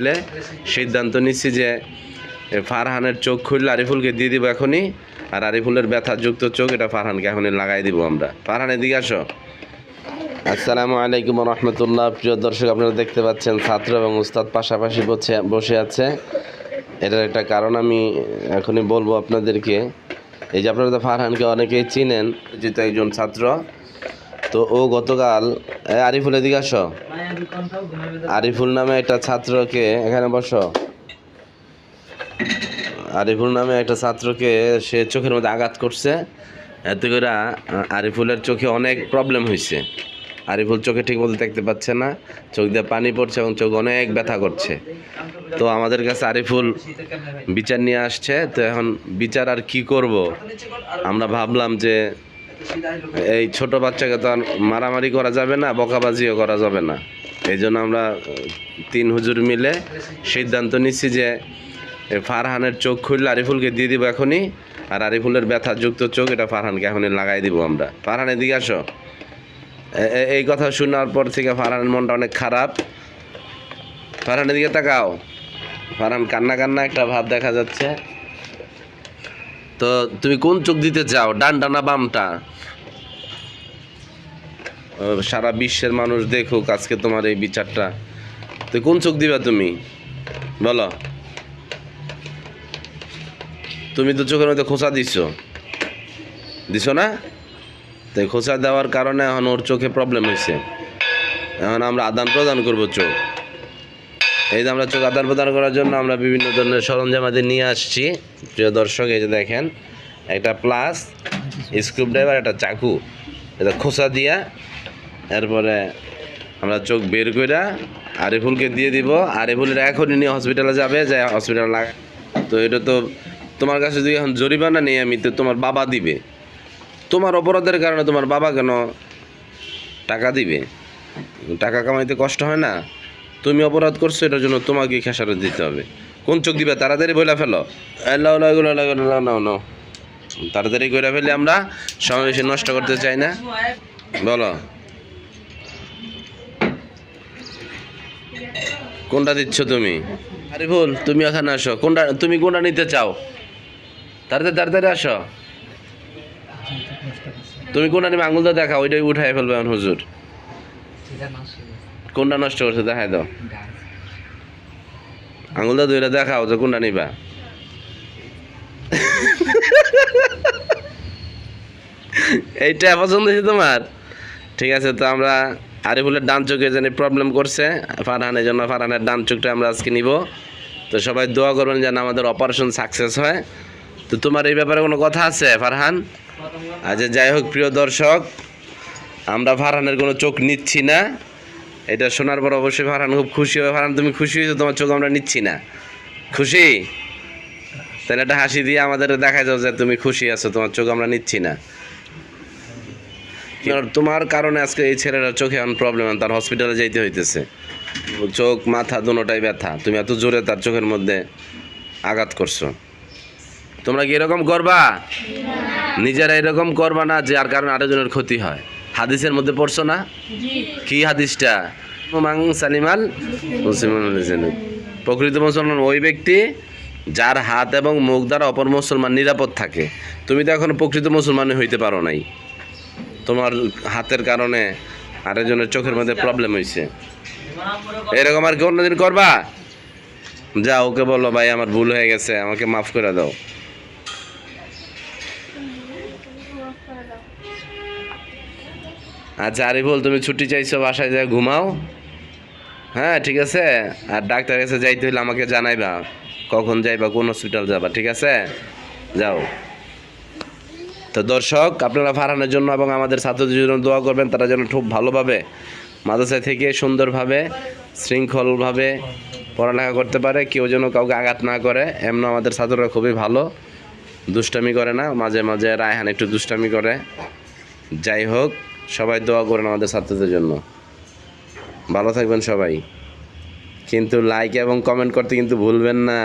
মিলে সিদ্ধান্ত নিচ্ছি যে ফারহানের চোখ খুললে আরিফুলকে দিয়ে দিব এখনই, আর আরিফুলের ব্যথাযুক্ত চোখ এটা ফারহানকে এখনই লাগাই দিব আমরা। ফারহান, এদিকে আসো। আসসালামু আলাইকুম রহমতুল্লাহ। প্রিয় দর্শক, আপনারা দেখতে পাচ্ছেন, ছাত্র এবং উস্তাদ পাশাপাশি বসে বসে আছে। এটার একটা কারণ আমি এখনই বলব আপনাদেরকে। এই যে আপনারা তো ফারহানকে অনেকেই চিনেন যেহেতু একজন ছাত্র। তো ও গতকাল আরিফুল, এদিকে আসো। আরিফুল নামে একটা ছাত্রকে, এখানে বসো। আরিফুল নামে একটা ছাত্রকে সে চোখের মধ্যে আঘাত করছে। এতে করে আরিফুলের চোখে অনেক প্রবলেম হয়েছে আরিফুল চোখে ঠিক মতো দেখতে পাচ্ছে না। চোখ দিয়ে পানি পড়ছে এবং চোখ অনেক ব্যথা করছে। তো আমাদের কাছে আরিফুল বিচার নিয়ে আসছে। তো এখন বিচার আর কি করব? আমরা ভাবলাম যে এই ছোট বাচ্চাকে তো আর মারামারি করা যাবে না, বকাবাজিও করা যাবে না। এই জন্য আমরা তিন হুজুর মিলে সিদ্ধান্ত নিচ্ছি যে ফারহানের চোখ খুললে আরিফুলকে দিয়ে দিব এখনই, আর আরিফুলের ব্যথাযুক্ত চোখ এটা ফারহানকে এখনই লাগাই দিব আমরা। ফারহান, এদিকে আসো। এই কথা শোনার পর থেকে ফারহানের মনটা অনেক খারাপ। ফারহানের দিকে তাকাও। ফারহান, কান্না কান্না একটা ভাব দেখা যাচ্ছে। তো তুমি কোন চোখ দিতে চাও ডানটা না বামটা? সারা বিশ্বের মানুষ দেখুক আজকে তোমার এই বিচারটা। তো কোন চোখ দিবা তুমি? বলো। তুমি তো চোখের মধ্যে খোঁচা দিছো। দিছো না? তাই খোঁচা দেওয়ার কারণে এখন ওর চোখে প্রবলেম হয়েছে। এখন আমরা আদান প্রদান করব চোখ। এই যে আমরা চোখ আদান প্রদান করার জন্য আমরা বিভিন্ন ধরনের সরঞ্জামাদি নিয়ে আসছি। প্রিয় দর্শক, এই যে দেখেন, একটা প্লাস স্ক্রু ড্রাইভার একটা চাকু। এটা খোসা দিয়া এরপরে আমরা চোখ বের কইরা আরিফুলকে দিয়ে দিব। আরিফুলের এখনই নিয়ে হসপিটালে যাবে যে হসপিটাল লাগা তো এটা তো তোমার কাছে যদি এখন জরিমানা নেই আমি, তো তোমার বাবা দিবে। তোমার অপরাধের কারণে তোমার বাবা কেন টাকা দিবে? টাকা কামাইতে কষ্ট হয় না? তুমি অপরাধ করছ, এটার জন্য তোমাকে খেসারত দিতে হবে। কোন চোখ দিবে? তাড়াতাড়ি বলে ফেলো। নাও তাড়াতাড়ি করে ফেলে আমরা, সময় বেশি নষ্ট করতে চাই না। বলো। কোনটা দিচ্ছ তুমি? আরে ভুল তুমি এখানে আসো। কোনটা, তুমি কোনটা নিতে চাও? তাড়াতাড়ি তাড়াতাড়ি আসো। তুমি কোনটা নিবে? আঙুলটা দেখা ওইটাই উঠাই ফেলবে এখন হুজুর। কোনটা নষ্ট করছে দেখাই দাও। আঙুলটা দুইটা দেখাও যে কোনটা নিবা। এইটা পছন্দ হয়েছে তোমার? ঠিক আছে, তো আমরা আরিফুলের ডান চোখে যেন প্রবলেম করছে ফারহানের জন্য ফারহানের ডান চোখটা আমরা আজকে নিব। তো সবাই দোয়া করবেন যেন আমাদের অপারেশন সাকসেস হয়। তো তোমার এই ব্যাপারে কোনো কথা আছে, ফারহান? আচ্ছা যাই হোক, প্রিয় দর্শক, আমরা ফারহানের কোনো চোখ নিচ্ছি না। এটা শোনার পর অবশ্যই ফারহান খুব খুশি হবে। ফারহান, তুমি খুশি হয়েছো? তোমার চোখ আমরা নিচ্ছি না। খুশি? তাহলে একটা হাসি দিয়ে আমাদের দেখা যাও যে তুমি খুশি আছো, তোমার চোখ আমরা নিচ্ছি না। তোমার কারণে আজকে এই ছেলেটার চোখে এখন প্রবলেম তার হসপিটালে যাইতে হইতেছে। চোখ মাথা দুটোটাই ব্যথা। তুমি এত জোরে তার চোখের মধ্যে আঘাত করছ। তোমরা কি এরকম করবা? নিজেরা এরকম করবা না যে আর কারণে আরেকজনের ক্ষতি হয়? হাদিসের মধ্যে পড়ছো না? কি হাদিসটা? মাং সালিমাল। প্রকৃত মুসলমান ওই ব্যক্তি যার হাত এবং মুখ দ্বারা অপর মুসলমান নিরাপদ থাকে। তুমি তো এখন প্রকৃত মুসলমান হইতে পারো নাই। তোমার হাতের কারণে আরেকজনের চোখের মধ্যে প্রবলেম হয়েছে এরকম আর কি অন্যদিন করবা? যা, ওকে বলো, ভাই, আমার ভুল হয়ে গেছে, আমাকে মাফ করে দাও। আচ্ছা আরিফুল, তুমি ছুটি চাইছো, বাসায় যায় ঘুমাও। হ্যাঁ ঠিক আছে? আর ডাক্তারের কাছে যাইতে হইলে আমাকে জানাইবা, কখন যাইবা, কোন হসপিটাল যাবা, ঠিক আছে? যাও। তো দর্শক, আপনারা ফারহানের জন্য এবং আমাদের ছাত্রদের জন্য দোয়া করবেন, তারা যেন খুব ভালোভাবে মাদ্রাসায় থেকে সুন্দরভাবে, শৃঙ্খলভাবে পড়ালেখা করতে পারে, কেউ যেন কাউকে আঘাত না করে। এমন আমাদের ছাত্ররা খুবই ভালো, দুষ্টামি করে না, মাঝে মাঝে রায়হান একটু দুষ্টামি করে। যাই হোক, সবাই দোয়া করেন আমাদের ছাত্রদের জন্য। ভালো থাকবেন সবাই। কিন্তু লাইক এবং কমেন্ট করতে কিন্তু ভুলবেন না।